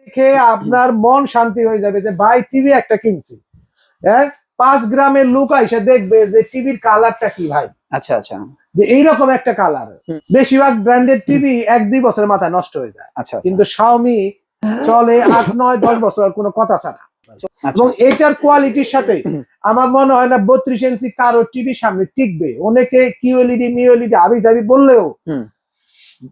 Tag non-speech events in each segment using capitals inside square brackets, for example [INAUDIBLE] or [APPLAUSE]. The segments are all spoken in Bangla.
দেখে আপনার মন শান্তি হয়ে যাবে যে ভাই টিভি একটা কিনছি। হ্যাঁ? পাঁচ গ্রামের লোক এসে দেখবে যে টিভির কালারটা কি ভাই? আচ্ছা আচ্ছা। যে এইরকম একটা কালার। বেশিরভাগ ব্র্যান্ডেড টিভি এক দুই বছরের মাথায় নষ্ট হয়ে যায়। আচ্ছা আচ্ছা। কিন্তু শাওমি চলে আট নয় দশ বছর কোনো কথা ছাড়া। আচ্ছা। এবং এটার কোয়ালিটির সাথে আমার মনে হয় না বত্রিশ ইঞ্চি কারও টিভি সামনে টিকবে। অনেকে কিউএলইডি মিওএলইডি আবি যাবি বললেও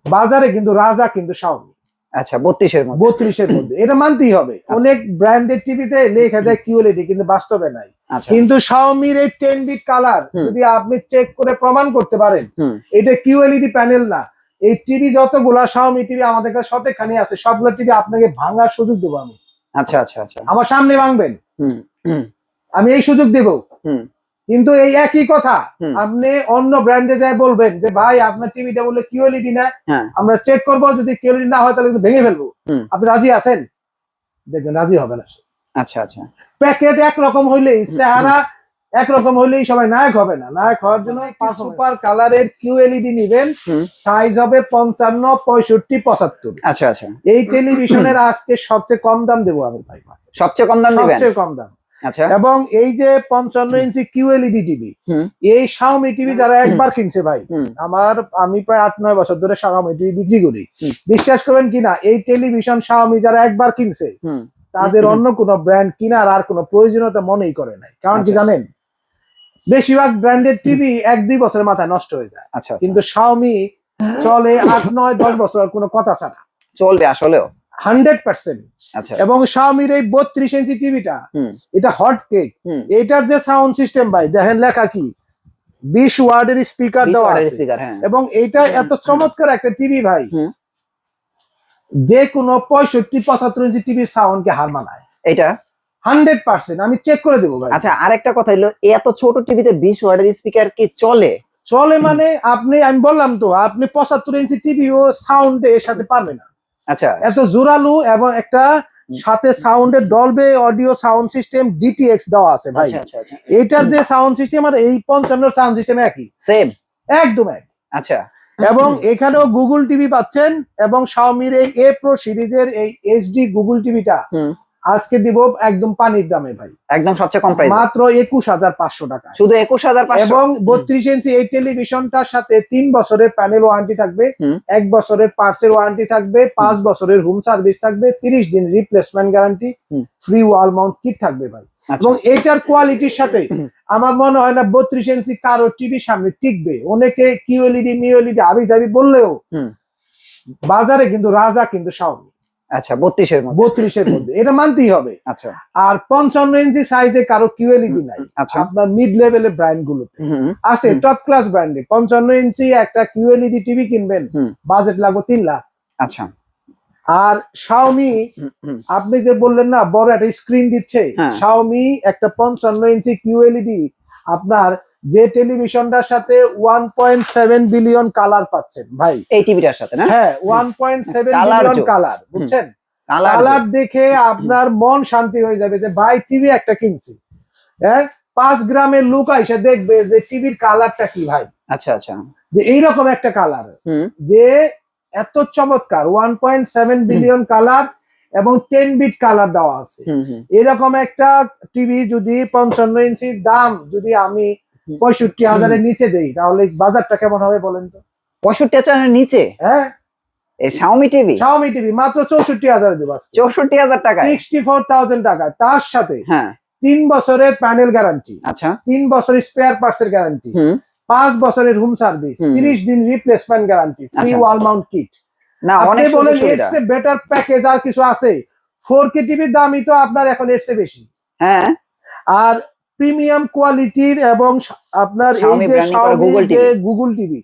বাজারে কিন্তু রাজা কিন্তু শাওমি আচ্ছা বত্রিশের মধ্যে। বত্রিশের মধ্যে। এটা মানতেই হবে। অনেক ব্র্যান্ডেড টিভিতে লেখা যায় কিউএলইডি কিন্তু বাস্তবে নাই। আচ্ছা। কিন্তু শাওমির এই টেন বিট কালার যদি আপনি চেক করে প্রমাণ করতে পারেন এটা কিউএলইডি প্যানেল না। এই টিভি যতগুলা শাওমি টিভি আমাদের কাছে শতেখানি আছে সবগুলো টিভি আপনাকে ভাঙার সুযোগ দেবো আমি। আচ্ছা আচ্ছা আচ্ছা। আমার সামনে ভাঙবেন। আমি এই সুযোগ দেব। কিন্তু এই একই কথা আপনি অন্য ব্র্যান্ডে যায় বলবেন যে ভাই আপনার টিভিটা বলে কিউএলইডি না হ্যাঁ। আমরা চেক করব যদি কিউএলইডি না হয় তাহলে কিন্তু ভেঙে ফেলব। আপনি রাজি আছেন? দেখবেন রাজি হবে না আচ্ছা আচ্ছা। প্যাকেট একরকম হইলেই চেহারা একরকম হইলেই সবাই নায়ক হবে না। নায়ক হওয়ার জন্য সুপার কালারের কিউএলইডি নিবেন সাইজ হবে পঞ্চান্ন পঁয়ষট্টি পঁচাত্তর। আচ্ছা আচ্ছা। এই টেলিভিশনের আজকে সবচেয়ে কম দাম দেবো আমি ভাই। সবচেয়ে কম দাম দিবেন? সবচেয়ে কম দাম। এবং এই যে পঞ্চান্ন ইঞ্চি কিউএলইডি টিভি এই শাওমি টিভি যারা একবার কিনছে ভাই আমার আমি প্রায় আট নয় বছর ধরে শাওমি টিভি বিক্রি করি। বিশ্বাস করবেন কিনা এই টেলিভিশন শাওমি যারা একবার কিনছে তাদের অন্য কোনো ব্র্যান্ড কিনার আর কোনো প্রয়োজনীয়তা মনেই করে নাই। কারণ কি আচ্ছা। জানেন বেশিরভাগ ব্র্যান্ডেড টিভি এক দুই বছরের মাথায় নষ্ট হয়ে যায়। আচ্ছা আচ্ছা। কিন্তু শাওমি [GASPS] চলে আট নয় দশ বছর কোনো কথা ছাড়া। চলবে আসলেও। Hundred percent. আচ্ছা। এবং শাওমির এই বত্রিশ ইঞ্চি টিভিটা এটা হট কেক এটার যে সাউন্ড সিস্টেম ভাই দেখেন লেখা কি? বিশ ওয়ার্ডের স্পিকার দেওয়া হ্যাঁ। এবং এটা এত চমৎকার একটা টিভি ভাই। যে কোনো পঁয়ষট্টি পঁচাত্তর ইঞ্চি টিভির সাউন্ডকে হার মানায়। এটা হান্ড্রেড পার্সেন্ট। আমি চেক করে দেবো ভাই। আচ্ছা আরেকটা কথা হলো এত ছোট টিভিতে বিশ ওয়ার্ডের স্পিকার কি চলে? চলে মানে আপনি আমি বললাম তো আপনি পঁচাত্তর ইঞ্চি টিভি ও সাউন্ড এর সাথে পারবে না। আচ্ছা। এত জোরালো এবং একটা সাথে সাউন্ডের Dolby audio sound system DTX দেওয়া আছে ভাই। আচ্ছা আচ্ছা আচ্ছা। এইটার যে সাউন্ড সিস্টেম আর এই পঞ্চান্ন সাউন্ড সিস্টেম একই। সেম একদম এক। আচ্ছা। এবং এখানেও গুগল টিভি পাচ্ছেন এবং শাওমির এই এ প্রো সিরিজের এই এইচডি গুগল টিভিটা হুম। আজকে দিব একদম পানির দামে ভাই। একদম সবচেয়ে কম প্রাইস মাত্র একুশ হাজার পাঁচশো টাকা শুধু একুশ হাজার এবং বত্রিশ ইঞ্চি এই টেলিভিশনটার সাথে তিন বছরের প্যানেল ওয়ারেন্টি থাকবে। এক বছরের পার্টসের ওয়ারেন্টি থাকবে পাঁচ বছরের হোম সার্ভিস থাকবে তিরিশ দিন replacement guarantee free wall mount kit থাকবে ভাই। আচ্ছা। এবং এটার কোয়ালিটির সাথে আমার মনে হয় না বত্রিশ ইঞ্চি কারও টিভি সামনে টিকবে। অনেকে কিউএলইডি মিওএলইডি আবি যাবি বললেও বাজারে কিন্তু রাজা কিন্তু শাওমি আচ্ছা বত্রিশের মধ্যে। বত্রিশের মধ্যে। এটা মানতেই হবে। আচ্ছা। আর পঞ্চান্ন ইঞ্চি সাইজে কারও কিউএলইডি নাই। আচ্ছা। আপনার মিড লেভেলের ব্র্যান্ড গুলোতে। আছে টপ ক্লাস ব্র্যান্ডে পঞ্চান্ন ইঞ্চি একটা কিউএলইডি টিভি কিনবেন। বাজেট লাগবে তিন লাখ। আচ্ছা। আর শাওমি আপনি যে বললেন না বড় একটা স্ক্রিন দিচ্ছে। হ্যাঁ। শাওমি একটা পঞ্চান্ন ইঞ্চি কিউএলইডি আপনার যে টেলিভিশনটার সাথে one point seven billion colour পাচ্ছেন ভাই। এই টিভিটার সাথে না? হ্যাঁ one point seven billion colour বুঝছেন? কালার দেখে আপনার মন শান্তি হয়ে যাবে যে ভাই টিভি একটা কিনছি। হ্যাঁ পাঁচ গ্রামের লোক এসে দেখবে যে টিভির কালারটা কি ভাই? আচ্ছা আচ্ছা। যে এইরকম একটা কালার যে এত চমৎকার one point seven billion colour এবং টেন বিট কালার দেওয়া আছে। এরকম একটা টিভি যদি পঞ্চান্ন ইঞ্চির দাম যদি আমি। পঁয়ষট্টি হাজারের নিচে দেই তাহলে বাজারটা কেমন হবে বলেন তো? পঁয়ষট্টি হাজার নিচে? হ্যাঁ। শাওমি টিভি শাওমি টিভি মাত্র চৌষট্টি হাজারে দেবো চৌষট্টি হাজার টাকায়? সিক্সটি ফোর থাউজেন্ড টাকা তার সাথে হ্যাঁ। তিন বছরের প্যানেল গ্যারান্টি আচ্ছা। তিন বছরের স্পেয়ার পার্টস এর গ্যারান্টি পাঁচ বছরের হোম। সার্ভিস তিরিশ দিন replacement guarantee free. Wall mount kit না আপনি বলেন এর বেটার প্যাকেজ আর কিছু আছে? ফোর কে টিভির দামই তো আপনার এখন এর চেয়ে বেশি। হ্যাঁ। আর প্রিমিয়াম কোয়ালিটির এবং আপনার এই যে গুগল টিভি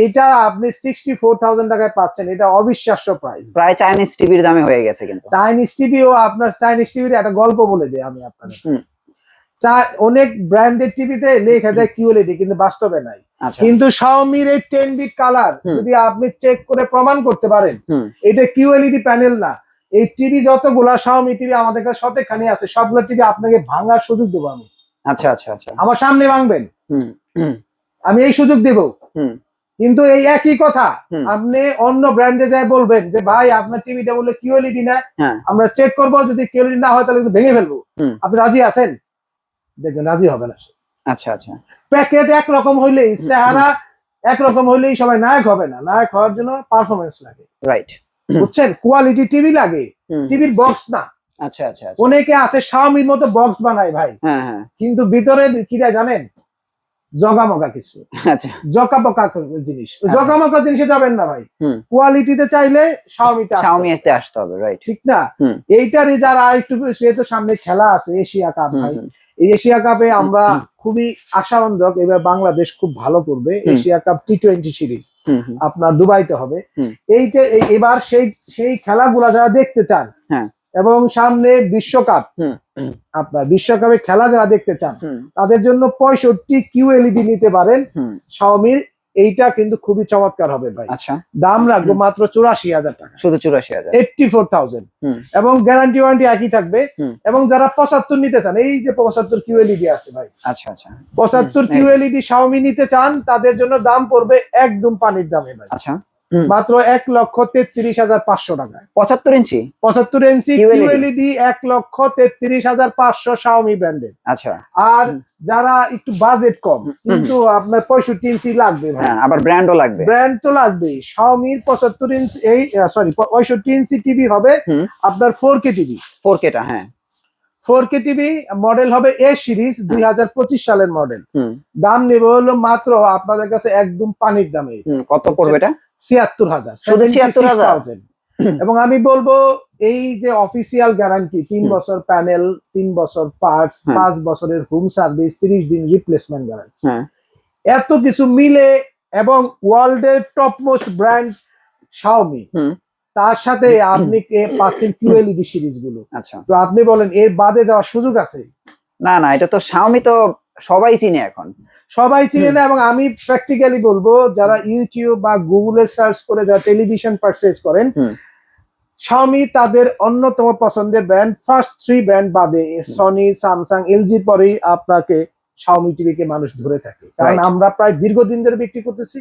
এইটা আপনি সিক্সটি ফোর থাউজেন্ড টাকায় পাচ্ছেন। এটা অবিশ্বাস্য প্রাইস প্রায় চাইনিজ টিভির দামে হয়ে গেছে কিন্তু। চাইনিজ টিভিও আপনার চাইনিজ টিভির একটা গল্প বলে দিই আমি আপনার অনেক ব্র্যান্ডেড টিভিতে লেখা যায় কিউএলইডি কিন্তু বাস্তবে নাই। আচ্ছা। কিন্তু শাওমির এই টেন বিট কালার যদি আপনি চেক করে প্রমাণ করতে পারেন এটা কিউএলইডি প্যানেল না। এই টিভি যতগুলা শাওমি টিভি আমাদের কাছে শতেখানি আছে সবগুলো টিভি আপনাকে ভাঙার সুযোগ দেবো আমি। আচ্ছা আচ্ছা আচ্ছা। আমার সামনে ভাঙবেন। আমি এই সুযোগ দেব। হুম। কিন্তু এই একই কথা আপনি অন্য ব্র্যান্ডে যায় বলবেন যে ভাই আপনার টিভিটা বলে কিউএলইডি না? হ্যাঁ। আমরা চেক করব যদি কিউএলইডি না হয় তাহলে কিন্তু ভেঙে ফেলব। আপনি রাজি আছেন? দেখবেন রাজি হবে না। আচ্ছা আচ্ছা। প্যাকেট একরকম হইলেই চেহারা একরকম হইলেই সবাই নায়ক হবে না। নায়ক হওয়ার জন্য পারফরমেন্স লাগে। রাইট বুঝছেন? কোয়ালিটি টিভি লাগে। টিভির বক্স না। আচ্ছা আচ্ছা আচ্ছা। অনেকে আছে শাওমির মতো বক্স বানায় ভাই। হ্যাঁ হ্যাঁ। কিন্তু ভিতরে কি দেয় জানেন? জগামগা কিছু। আচ্ছা। জকাপকা জিনিস। আচ্ছা। জকামকা জিনিসে যাবেন না ভাই। কোয়ালিটিতে চাইলে শাওমিতে আসতে হবে। আসতে হবে রাইট ঠিক না? এইটারই যারা একটু সে তো সামনে খেলা আছে এশিয়া কাপ ভাই। এই এশিয়া কাপে আমরা খুবই আশাবন্ধক এবার বাংলাদেশ খুব ভালো করবে Asia cup T twenty series আপনার দুবাইতে হবে। এইতে এবার সেই সেই খেলাগুলা যারা দেখতে চান হ্যাঁ। এবং সামনে বিশ্বকাপ। আপনার বিশ্বকাপে খেলা যারা দেখতে চান তাদের জন্য পঁয়ষট্টি কিউএলইডি নিতে পারেন। শাওমির এইটা কিন্তু খুবই চমৎকার হবে ভাই। আচ্ছা। দাম রাখব মাত্র চুরাশি হাজার টাকা। শুধু চুরাশি হাজার। এইটটি ফোর থাউজেন্ড এবং গ্যারান্টি ওয়ারেন্টি একই থাকবে। এবং যারা পঁচাত্তর নিতে চান এই যে পঁচাত্তর কিউএলইডি আছে ভাই। আচ্ছা আচ্ছা। পঁচাত্তর কিউএলইডি শাওমি নিতে চান তাদের জন্য দাম পড়বে একদম পানির দামে ভাই। আচ্ছা। মাত্র এক লক্ষ তেত্রিশ হাজার পাঁচশো টাকা পঁচাত্তর ইঞ্চি? পঁচাত্তর ইঞ্চি কিউএলইডি এক লক্ষ তেত্রিশ হাজার পাঁচশো শাওমি ব্র্যান্ডের আচ্ছা। আর যারা একটু বাজেট কম কিন্তু আপনার পঁয়ষট্টি ইঞ্চি লাগবে হ্যাঁ আবার ব্র্যান্ডও লাগবে। ব্র্যান্ড তো লাগবেই। শাওমির পঁচাত্তর ইঞ্চি এই সরি পঁয়ষট্টি ইঞ্চি টিভি হবে আপনার ফোর কে টিভি ফোর কেটা হ্যাঁ। ফোর কে টিভি মডেল হবে এ সিরিজ দুই হাজার পঁচিশ সালের মডেল দাম নেবে হলো মাত্র আপনাদের কাছে একদম পানির দামে। কত পড়বে এটা? ছিয়াত্তর হাজার 76,000? এবং আমি বলব এই যে অফিসিয়াল গ্যারান্টি তিন বছর প্যানেল তিন বছর পার্টস। পাঁচ বছরের হোম সার্ভিস তিরিশ দিন রিপ্লেসমেন্ট গ্যারান্টি এত কিছু মিলে এবং ওয়ার্ল্ডের টপ মোস্ট ব্র্যান্ড শাওমি হুম। তার সাথে আপনি কে- পাচ্ছেন কিউএলইডি সিরিজগুলো আচ্ছা। তো আপনি বলেন এর বাদে যাওয়ার সুযোগ আছে? না না এটা তো শাওমি তো সবাই চিনে এখন। সবাই চিনে না এবং আমি প্র্যাকটিক্যালি বলব যারা ইউটিউব বা গুগলে সার্চ করে যারা টেলিভিশন পারচেজ করেন। শাওমি তাদের অন্যতম পছন্দের ব্র্যান্ড ফার্স্ট থ্রি ব্র্যান্ড বাদে সনি স্যামসাং এলজি পরেই আপনাকে শাওমি টিভি কে মানুষ ধরে থাকে। কারণ আমরা প্রায় দীর্ঘদিন ধরে বিক্রি করতেছি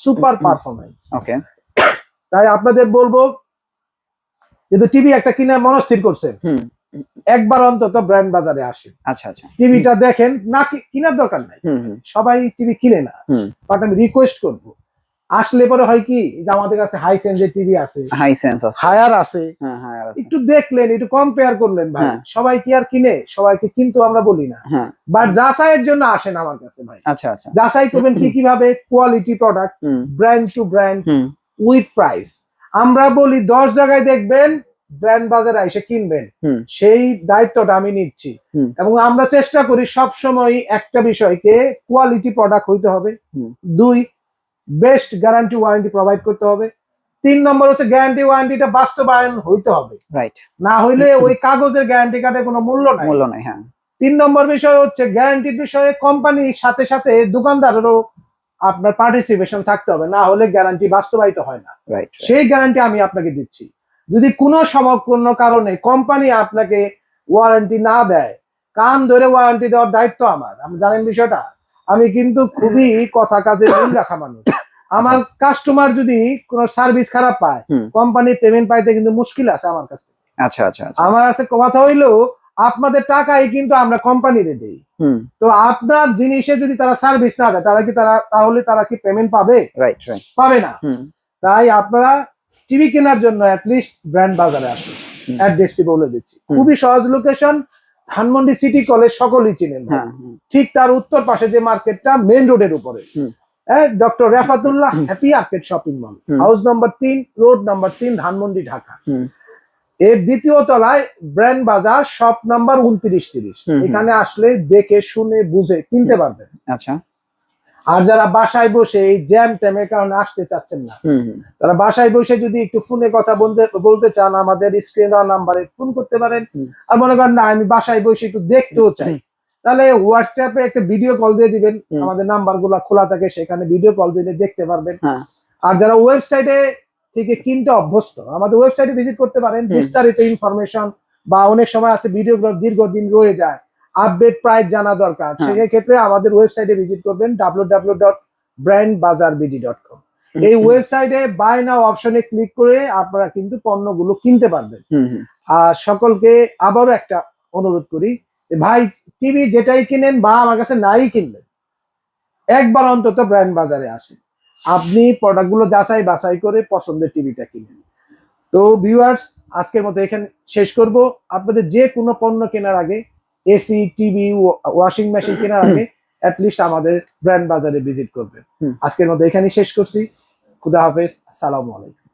সুপার পারফরমেন্স ওকে তাই আপনাদের বলব যেহেতু টিভি একটা কিনার মনস্থির করছেন হুম। একবার অন্তত ব্র্যান্ড বাজারে আসেন। আচ্ছা আচ্ছা। টিভিটা দেখেন না কেনার দরকার নাই। সবাই টিভি কিনে না। বাট আমি রিকোয়েস্ট করব। আসলে পরে হয় কি যে আমাদের কাছে হাই সেন্সের টিভি আছে। হাই সেন্স আছে। হায়ার আছে। হ্যাঁ হ্যাঁ আছে। একটু দেখলেন একটু কম্পেয়ার করলেন ভাই। হ্যাঁ। সবাই কি আর কিনে? সবাইকে কিন্তু আমরা বলি না। হ্যাঁ। বাট যাচাইয়ের জন্য আসেন আমার কাছে ভাই। আচ্ছা আচ্ছা। যাচাই করবেন কি কীভাবে quality product brand to brand with price আমরা বলি দশ জায়গায় দেখবেন ব্র্যান্ড বাজারে এসে কিনবেন সেই দায়িত্বটা আমি নিচ্ছি। এবং আমরা চেষ্টা করি সব সময় একটা বিষয়কে কোয়ালিটি প্রোডাক্ট হইতে হবে। দুই বেস্ট গ্যারান্টি ওয়ারেন্টি প্রোভাইড করতে হবে। তিন নম্বর হচ্ছে গ্যারান্টি ওয়ারেন্টিটা বাস্তবায়ন হইতে হবে। রাইট না হইলে ওই কাগজের গ্যারান্টি কার্ডে কোনো মূল্য নাই। মূল্য নাই হ্যাঁ। তিন নম্বর বিষয় হচ্ছে গ্যারান্টির বিষয়ে কোম্পানির সাথে সাথে দোকানদারেরও আপনার পার্টিসিপেশন থাকতে হবে। না হলে গ্যারান্টি বাস্তবায়িত হয় না। রাইট সেই গ্যারান্টি আমি আপনাকে দিচ্ছি। যদি কোনো সমগ্র কারণে কোম্পানি আপনাকে ওয়ারেন্টি না দেয় কান ধরে ওয়ারেন্টি দেওয়ার দায়িত্ব আমার। আমি জানেন বিষয়টা? আমি কিন্তু খুবই কথা কাজে মিল রাখা মানুষ। আমার কাস্টমার যদি কোনো সার্ভিস খারাপ পায় কোম্পানি পেমেন্ট পাইতে কিন্তু মুশকিল আছে আমার কাছে আচ্ছা আচ্ছা আচ্ছা। আমার কাছে কথা হইল আপনাদের টাকাই কিন্তু আমরা কোম্পানিরে দেই। তো আপনার জিনিসে যদি তারা সার্ভিস না দেয় তারা কি তারা তাহলে তারা কি পেমেন্ট পাবে? রাইট রাইট পাবে না। তাই আপনারা টিভি কেনার জন্য লিস্ট ব্র্যান্ড বাজারে আসুন। অ্যাড্রেসটি বলে দিচ্ছি। খুবই সহজ লোকেশন ধানমন্ডি সিটি কলেজ সকলেই চিনেন। হ্যাঁ ঠিক তার উত্তর পাশে যে মার্কেটটা মেন রোডের উপরে। Doctor Refatullah happy arcade shopping mall house number তিন রোড নাম্বার তিন ধানমন্ডি ঢাকা। এর দ্বিতীয় তলায় ব্র্যান্ড বাজার শপ নাম্বার উনত্রিশ তিরিশ। এখানে আসলে দেখে শুনে বুঝে কিনতে পারবেন। আচ্ছা। আর যারা বাসায় বসে এই জ্যাম ট্যামের কারণে আসতে চাচ্ছেন না তারা বাসায় বসে যদি একটু ফোনে কথা বলতে বলতে চান আমাদের স্ক্রিন দেওয়া নাম্বারে ফোন করতে পারেন। আর মনে করেন না আমি বাসায় বসে একটু দেখতেও চাই। তাহলে হোয়াটসঅ্যাপে একটা ভিডিও কল দিয়ে দিবেন। আমাদের নাম্বারগুলা খোলা থাকে সেখানে ভিডিও কল দিলে দেখতে পারবেন। হ্যাঁ। আর যারা ওয়েবসাইটে থেকে কিনতে অভ্যস্ত আমাদের ওয়েবসাইটে ভিজিট করতে পারেন। বিস্তারিত ইনফরমেশন বা অনেক সময় আছে ভিডিওগুলো দীর্ঘদিন রয়ে যায়। আপডেট প্রাইস জানা দরকার। হ্যাঁ। সেই ক্ষেত্রে আমাদের ওয়েবসাইটে ভিজিট করবেন W W dot brand bazar BD dot com এই ওয়েবসাইটে বাই নাও অপশনে ক্লিক করে আপনারা কিন্তু পণ্যগুলো কিনতে পারবেন। আর সকলকে আবারও একটা অনুরোধ করি ভাই টিভি যেটাই কিনেন বা আমার কাছে নাই কিনলেন একবার অন্তত ব্র্যান্ড বাজারে আসেন। আপনি প্রোডাক্টগুলো যাচাই বাছাই করে পছন্দের টিভিটা কিনেন। তো ভিউয়ার্স আজকের মতো এখানে শেষ করব। আপনাদের যে কোনো পণ্য কেনার আগে এসি টিভি ওয়াশিং মেশিন কেনার আগে অ্যাটলিস্ট আমাদের ব্র্যান্ড বাজারে ভিজিট করবেন। আজকের মতো এখানেই শেষ করছি। খুদা হাফেজ। আসসালামু আলাইকুম।